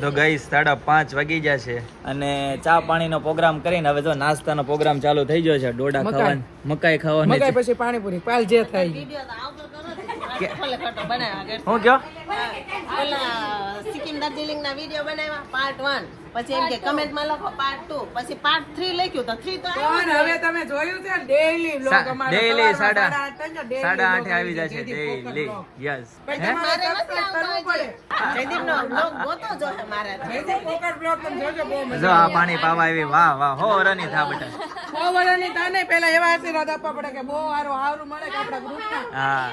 તો ગઈ સાડા પાંચ વાગી ગયા છે અને ચા પાણીનો પ્રોગ્રામ કરીને હવે જો નાસ્તાનો પ્રોગ્રામ ચાલુ થઈ ગયો છે ડોડા. ખાવાનું મકાઈ ખાવાની મકાઈ. પછી પાણીપુરી પાલ જે થાય હું કયો ઓલા સિક્કિમ દાર્જિલિંગ ના વીડિયો બનાવ્યા પાર્ટ વન પછી એમ કે કમેન્ટમાં લખો પાર્ટ ટુ. પછી પાર્ટ થ્રી લખ્યું તો થ્રી તો પણ હવે તમે જોયું છે ડેઈલી બ્લોગ અમારો ડેઈલી સાડા સાડા આઠે આવી જાય જશે ડેઈલી યસ મારે નથી આવતો પડે. જયદીપ નો બ્લોગ ગોતો જો હે મારે જયદીપ કોકર બ્લોગ તમે જોજો બહુ મજા જો આ પાણી પાવા આવી વાહ વાહ હો રની થા બેટા. બહુ થા નહીં પહેલા એવા આશીર્વાદ આપવા પડે કે બહુ સારું સારું મળે કે આપણા ગ્રુપ હા.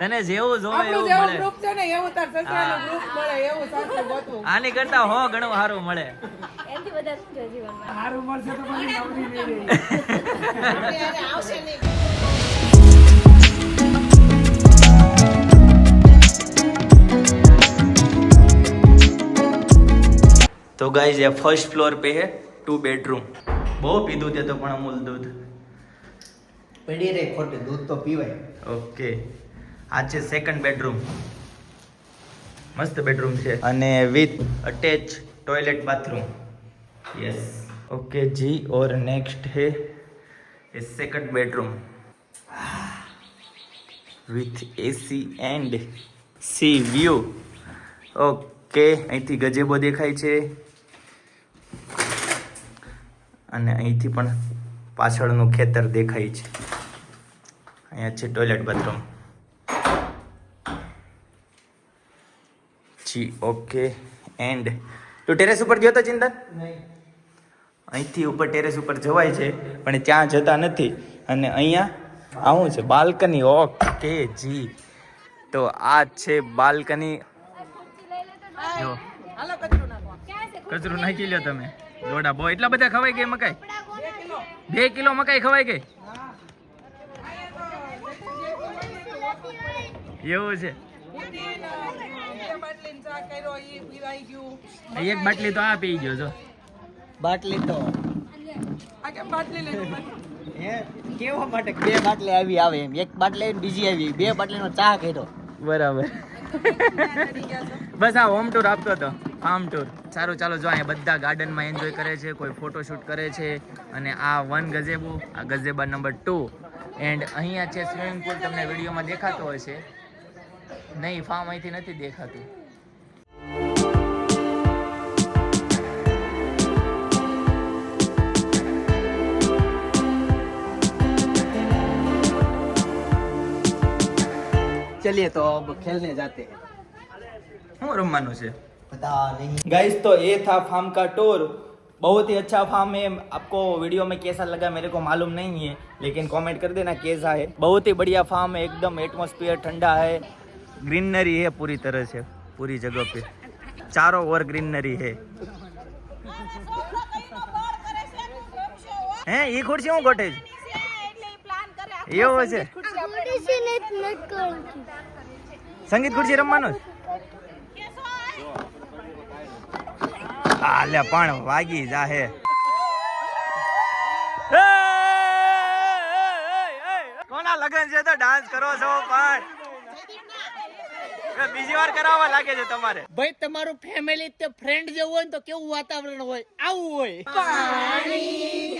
તને જેવું જોવે એવું જેવું મળે. ગ્રુપ છે ને એવું તાર સસરાનું ગ્રુપ મળે એવું સાચું ગોતું આની કરતા હો ઘણું સારું મળે. તો તો ગાઈઝ એ ફર્સ્ટ ફ્લોર પે હે ટુ બેડરૂમ બહુ પીધું તે તો પણ અમૂલ દૂધ. પડી રે ખોટે દૂધ તો પીવાય. ઓકે આ છે સેકન્ડ બેડરૂમ મસ્ત બેડરૂમ છે. અને with attach toilet bathroom yes okay જી और नेक्स्ट है ये second bedroom with AC and sea view okay અહીંથી ગજેબો દેખાય છે અને અહીંથી પણ પાછળનું ખેતર દેખાય છે અહીંયા છે ટોયલેટ બાથરૂમ જી ઓકે એન્ડ તું ટેરેસ ઉપર ગયો તો ચિંતન? અહીંથી ઉપર ટેરેસ ઉપર જવાય છે પણ ત્યાં જતા નથી. અને અહીંયા આવું છે બાલ્કની ઓકે જી. તો આ છે બાલ્કની. જો. કચરું નાખી લ્યો તમે. દોડા બો એટલા બધા ખવાઈ ગઈ મકાઈ બે કિલો મકાઈ ખવાઈ ગઈ એવું છે. એક બાટલી તો આ પી ગયો જો. બાટલી તો. આ કેમ બાટલી લઈને કેવા માટે બે બાટલી આવી આવે એમ? એક બાટલી બીજી આવી. બે બાટલીનો ચા કર્યો. બરાબર. બસ આ હોમ ટૂર આપતો હતો. ફાર્મ ટૂર સારું ચાલો જો અહીંયા બધા ગાર્ડનમાં એન્જોય કરે છે કોઈ ફોટોશૂટ કરે છે અને આ વન ગઝેબુ આ ગઝેબા નંબર ટુ એન્ડ અહીંયા છે સ્વિમિંગ પુલ તમને વિડીયોમાં દેખાતો હશે નહીં ફાર્મ અહીંથી નથી દેખાતું चलिए तो अब खेलने जाते हैं શું રમવાનું છે पता नहीं गाइस तो ये था फार्म का टूर बहुत ही अच्छा फार्म है आपको वीडियो में कैसा लगा मेरे को मालूम नहीं है लेकिन कमेंट कर देना कैसा है बहुत ही बढ़िया फार्म है एकदम एटमोस्फियर ठंडा है ग्रीनरी है पूरी तरह से पूरी जगह पे चारों ओर ग्रीनरी है હે ઈ ખુરશી હું ગોઠે છે એવું છે સંગીત ખુરશી રમવાનું છે? આ લે પણ વાગી જાહે કોના લગન છે તો ડાન્સ કરો છો પણ એ બીજી વાર કરાવવા લાગે છે તમારે. ભાઈ તમારું ફેમિલી તે ફ્રેન્ડ જેવું હોય ને તો કેવું વાતાવરણ હોય? આવું હોય. પાણીથી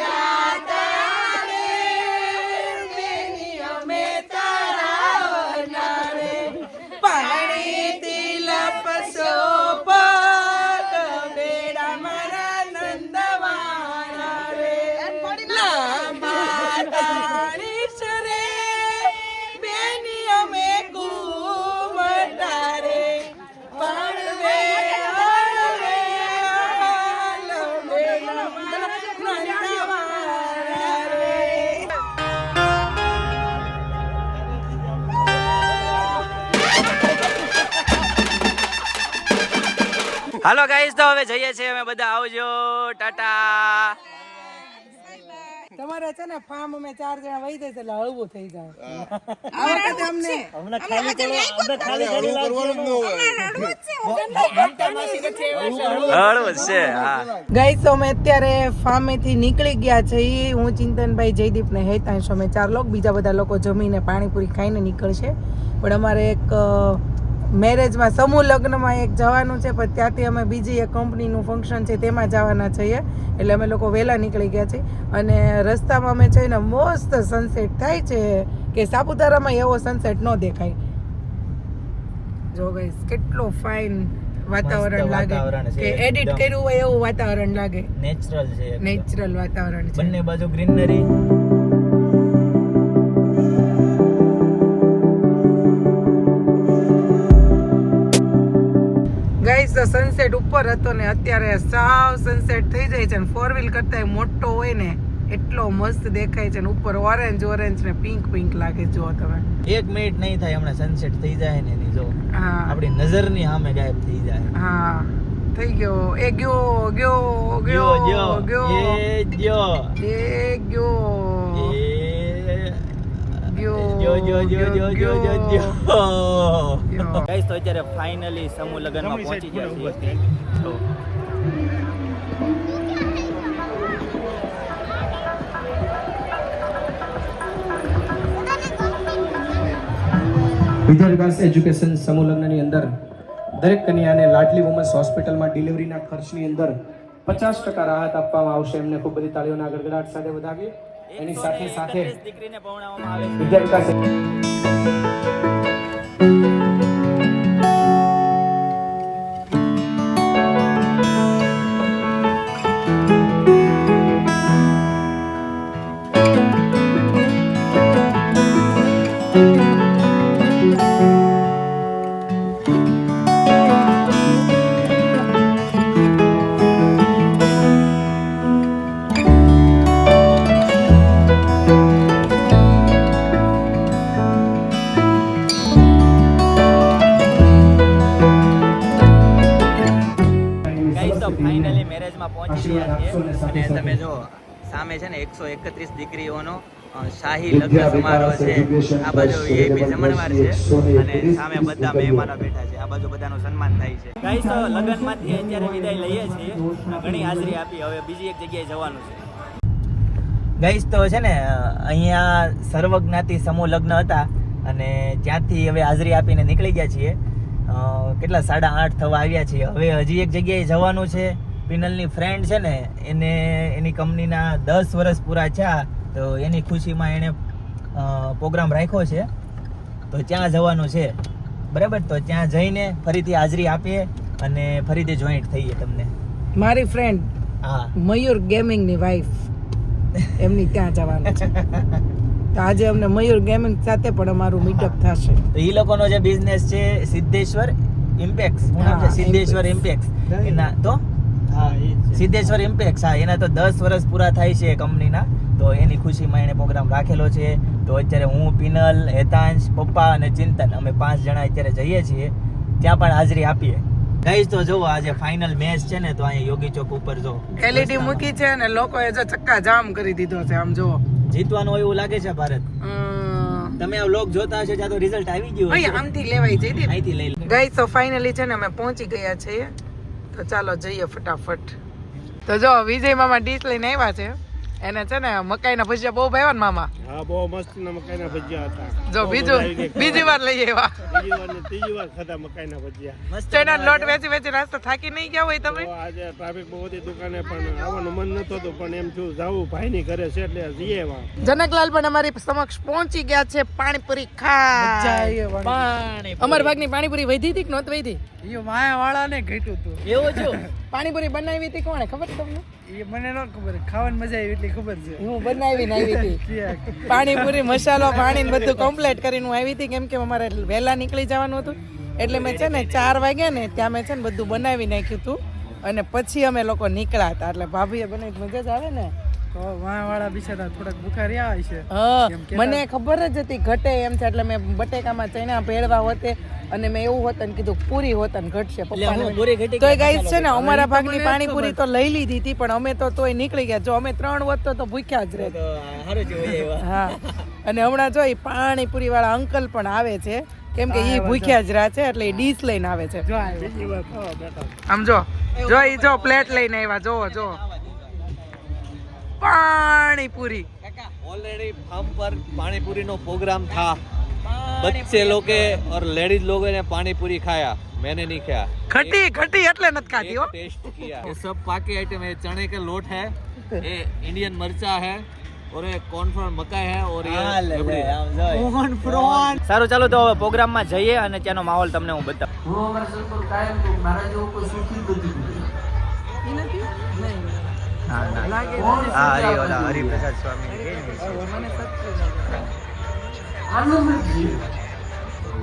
હાલો ગાઈસ તો હવે જઈએ છીએ અમે બધા આવજો. ટાટા. તમારે છે ને ફાર્મ અમે ચાર જણા વહી જાય એટલે હળવું થઈ જાય. વખતે અમને ખાલી કરો આપણે ખાલી કરી હળવું છે. હા. ગાઈસ તો અમે અત્યારે ફાર્મેથી નીકળી ગયા છે હું ચિંતનભાઈ જયદીપ ને હેતાંશ અમે ચાર લોકો. બીજા બધા લોકો જમીને પાણીપુરી ખાઈને નીકળશે. પણ અમારે એક મેરેજમાં સમૂહ લગ્નમાં એક જવાનું છે પણ ત્યાંથી અમે બીજી એક કંપનીનું ફંક્શન છે તેમાં જવાના છીએ. એટલે અમે લોકો વહેલા નીકળી ગયા છીએ. અને રસ્તામાં અમે છે ને મસ્ત સનસેટ થાય છે કે સાપુતારામાં એવો સનસેટ ન દેખાય. જો ગઈશ કેટલો ફાઇન વાતાવરણ લાગે. કે એડિટ કર્યું હોય એવું વાતાવરણ લાગે. નેચરલ છે નેચરલ વાતાવરણ છે. બંને બાજુ ગ્રીનરી ગાઈસ સનસેટ ઉપર હતો ને અત્યારે સાવ સનસેટ થઈ જાય છે ને. ફોર વ્હીલ કરતા મોટો હોય ને એટલો મસ્ત દેખાય છે ને. ઉપર ઓરેન્જ ઓરેન્જ ને પિંક પિંક લાગે જો તમે. એક મિનિટ નહીં થાય હમણાં સનસેટ થઈ જાય ને એની જો. હા. આપણી નજરની સામે ગાયબ થઈ જાય. હા. થઈ ગયો. એ ગયો ગયો ગયો ગયો ગયો. એ ગયો. એ ગયો. એ જો ગાઈસ તો અત્યારે ફાઇનલી સમૂહ લગનમાં પહોંચી ગયા છે તો પાસે એજ્યુકેશન સમૂહ લગ્નની અંદર દરેક કન્યાને લાટલી વુમન્સ હોસ્પિટલમાં ડિલિવરીના ખર્ચની અંદર પચાસ ટકા રાહત આપવામાં આવશે એમને ખૂબ બધી તાળીઓના ગડગડાટ સાથે વધાવીએ એની સાથે સાથે દીકરીને પવણાવવામાં આવે વિદ્યા thank you એકસો એકત્રીસ દીકરીઓનો શાહી લગ્ન સમારોહ છે. આ બાજુ વીઆઈપી જમણવાર છે અને સામે બધા મહેમાનો બેઠા છે. આ બાજુ બધાનું સન્માન થાય છે. ગાઈસ તો લગ્નમાંથી અત્યારે વિદાય લઈએ છીએ. ઘણી હાજરી આપી. હવે બીજી એક જગ્યાએ જવાનું છે. ગાઈસ તો છે ને અહીંયા સર્વજ્ઞાતિ સમૂહ લગ્ન હતા અને ત્યાંથી હવે હાજરી આપીને નીકળી ગયા છીએ. કેટલા? સાડા આઠ થવા આવ્યા છીએ. હવે હજી એક જગ્યાએ જવાનું છે. પિનલની ફ્રેન્ડ છે ને એને એની કંપનીના દસ વર્ષ પૂરા થયા તો એની ખુશીમાં એણે પ્રોગ્રામ રાખ્યો છે. તો ત્યાં જવાનું છે. બરાબર? તો ત્યાં જઈને ફરીથી હાજરી આપીએ અને ફરીથી જોઈન્ટ થઈએ તમને. મારી ફ્રેન્ડ હા. મયુર ગેમિંગની વાઈફ એમની ત્યાં જવાનું છે. તો આજે અમને મયુર ગેમિંગ સાથે પણ અમારું મીટઅપ થશે. તો એ લોકોનો જે બિઝનેસ છે સિદ્ધેશ્વર ઇમ્પેક્સ શું નામ છે? સિદ્ધેશ્વર ઇમ્પેક્સ એના તો? સિદ્ધેશ્વર ઇમ્પેક્સ હા એના તો દસ વર્ષ પૂરા થાય છે કંપનીના. તો એની ખુશીમાં એને પ્રોગ્રામ રાખેલો છે. તો અત્યારે હું પિનલ હેતાંશ પપ્પા અને ચિંતન અમે પાંચ જણા અત્યારે જઈએ છીએ. ત્યાં પણ હાજરી આપીએ. ગઈશ તો જોવો આજે ફાઇનલ મેચ છે ને તો અહીંયા યોગી ચોક ઉપર જો. એલઈડી મૂકી છે અને લોકોએ જો ચક્કા જામ કરી દીધો છે આમ જો જીતવાનું હોય એવું લાગે છે ભારત? તમે આ લોક જોતા હશો જ્યાં તો રિઝલ્ટ આવી ગયું હોય આમથી લેવાઈ જઈ અહીંથી લઈ લો. ગઈ તો ફાઇનલી છે ને અમે પહોંચી ગયા છીએ. તો ચાલો જઈએ ફટાફટ. તો જો વિજય મામા ડીશ લઈને આવ્યા છે. એને છે ને મકાઈના ભજીયા બહુ ભાવ્યા ને મામા? હા બહુ મસ્ત ના મકાઈના ભજીયા હતા. જો બીજું બીજી વાર લઈ આવ્યા. બીજી વાર ને ત્રીજી વાર ખાધા મકાઈના ભજીયા. મસ્ત એના લોટ વેચી વેચી નાસ્તો થાકી નહીં ગયા હોય તમે? આજે ટ્રાફિક બહુ હતી દુકાને પણ આવવાનું મન નતો હતું પણ એમ થયું જાવું ભાઈની ઘરે છે એટલે જઈએ વા જનકલાલ પણ અમારી સમક્ષ પહોંચી ગયા છે પાણીપુરી ખા અમાર ભાગની પાણીપુરી વધી હતી કે નહોતી વધી? યો માયા વાળા ને ઘટ્યું હતું એવું જો પાણીપુરી બનાવી હતી કોણે? ખબર તમને? એ મને ન ખબર. ખાવાની મજા આવી એટલી ખબર છે. હું બનાવીને આવી હતી. પાણીપુરી મસાલો પાણી બધું કમ્પ્લીટ કરીને હું આવી હતી. કેમ કે અમારે વહેલા નીકળી જવાનું હતું. એટલે મેં છે ને ચાર વાગ્યા ને ત્યાં મેં છે ને બધું બનાવી નાખ્યું હતું. અને પછી અમે લોકો નીકળ્યા હતા. એટલે ભાભીએ બનાવી મજા જ આવે ને? તો બિચારા થોડાક ભૂખા છે. મને ખબર જ હતી ઘટે એમ છે એટલે મેં બટેકામાં ચણા ભેળવા હોતે અને મેં એવું હોત કીધું પૂરી હોત ને ઘટશે. પપ્પાને ગાઈસ છે ને અમારા ભાગની પાણીપુરી તો લઈ લીધી હતી પણ અમે તો તોય નીકળી ગયા. જો અમે ત્રણ વખત તો તો ભૂખ્યા જ રહે તો હા. અને હમણાં જો ઈ પાણીપુરી વાળા અંકલ પણ આવે છે કેમ કે ઈ ભૂખ્યા જ રહ્યા છે એટલે ઈ ડીશ લઈને આવે છે. આમ જો જો ઈ જો પ્લેટ લઈને આવ્યા જોવો જો પાણીપુરી. ઓલરેडी ફાર્મ પર પાણીપુરીનો પ્રોગ્રામ થા. બચ્ચે લોકે ઓર લેડીઝ લોકો ને પાણીપુરી ખાયા. મેને नहीं ખાયા. खट्टी खट्टी એટલે નથી ખાધી હો. ટેસ્ટ કિયા. ये सब पाके आइटम है चने के लोट है ये इंडियन मरचा है और ये મકાઈ હે. ઓર और ये कॉर्नफ्लोर સારું ચાલો તો હવે પ્રોગ્રામમાં જઈએ અને ત્યાંનો માહોલ તમને હું બતાવું. હું અમારા સર પર કાયમ તો મારા જેવો કોઈ સુખી નથી. નથી? નહીં. હા હરિ ઓલા હરિપ્રસાદ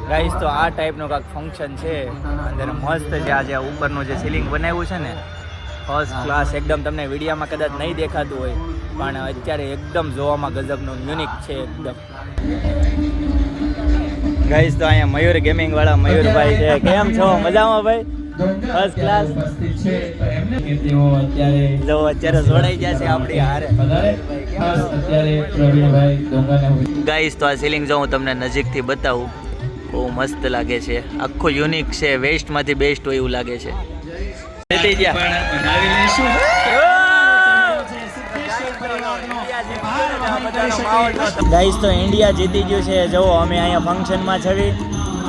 ગાઈસ તો આ ટાઈપનું કાંક ફંક્શન છે. અંદર મસ્ત છે આ જે ઉપરનું જે સીલિંગ બનાવ્યું છે ને ફર્સ્ટ ક્લાસ એકદમ તમને વિડીયામાં કદાચ નહીં દેખાતું હોય, પણ અત્યારે એકદમ જોવામાં ગજબનું યુનિક છે એકદમ. ગાઈસ તો અહીંયા મયુર ગેમિંગ વાળા મયુરભાઈ છે. કેમ છો? મજામાં ભાઈ? ફર્સ્ટ ક્લાસ જો અત્યારે જોડાઈ ગયા છે આપણી હારે. ગાઈસ તો આ સીલિંગ જો હું તમને નજીકથી બતાવું બહુ મસ્ત લાગે છે. આખું યુનિક છે વેસ્ટમાંથી બેસ્ટ હોય એવું લાગે છે. જીતી ગયા ગાઈસ તો ઇન્ડિયા જીતી ગયું છે. જુઓ અમે અહીંયા ફંક્શનમાં છવી.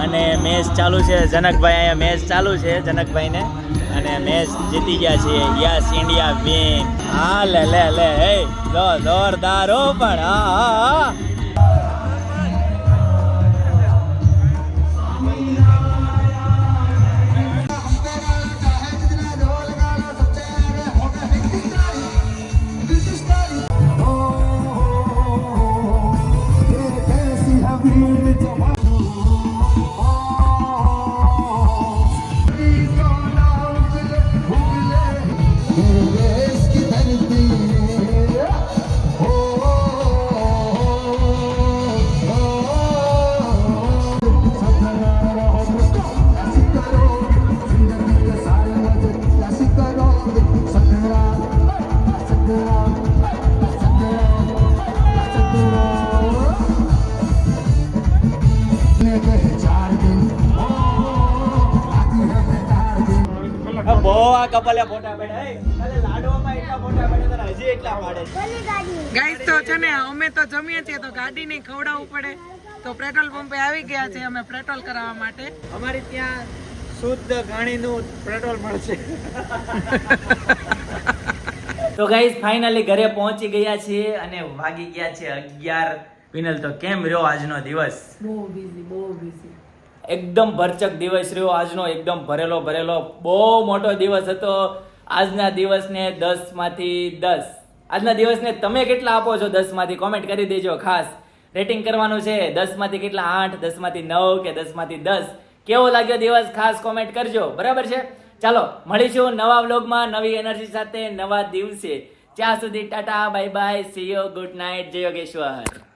અને મેચ ચાલુ છે. જનકભાઈ અહીંયા મેચ ચાલુ છે, જનકભાઈને. અને મેચ જીતી ગયા છે યસ, ઇન્ડિયા વિન હા, લે લે લે. હે જોરદાર હો પણ. હા હા. ગાઈસ તો છે ને અમે તો જમીએ છીએ તો ગાડી ખવડાવવું પડે. તો પેટ્રોલ પંપે આવી ગયા છે અમે પેટ્રોલ કરાવવા માટે. અમારે ત્યાં શુદ્ધ ઘાણીનું પેટ્રોલ મળશે. તો ગાઈઝ ફાઇનલી ઘરે પહોંચી ગયા છીએ અને વાગી ગયા છે અગિયાર વિનલ તો કેમ રહ્યો આજનો દિવસ? બહુ બિઝી બહુ બિઝી એકદમ ભરચક દિવસ રહ્યો આજનો એકદમ ભરેલો ભરેલો. બહુ મોટો દિવસ હતો. આજના દિવસને દસમાંથી દસ. આજના દિવસને તમે કેટલા આપો છો દસમાંથી કોમેન્ટ કરી દેજો ખાસ. રેટિંગ કરવાનું છે દસમાંથી કેટલા? આઠ દસમાંથી નવ કે દસમાંથી દસ? કેવો લાગ્યો દિવસ? ખાસ કોમેન્ટ કરજો. બરાબર છે? ચાલો મળીશું નવા વ્લોગમાં નવી એનર્જી સાથે નવા દિવસે. ત્યાં સુધી tata bye bye see you good night જય યોગેશ્વર.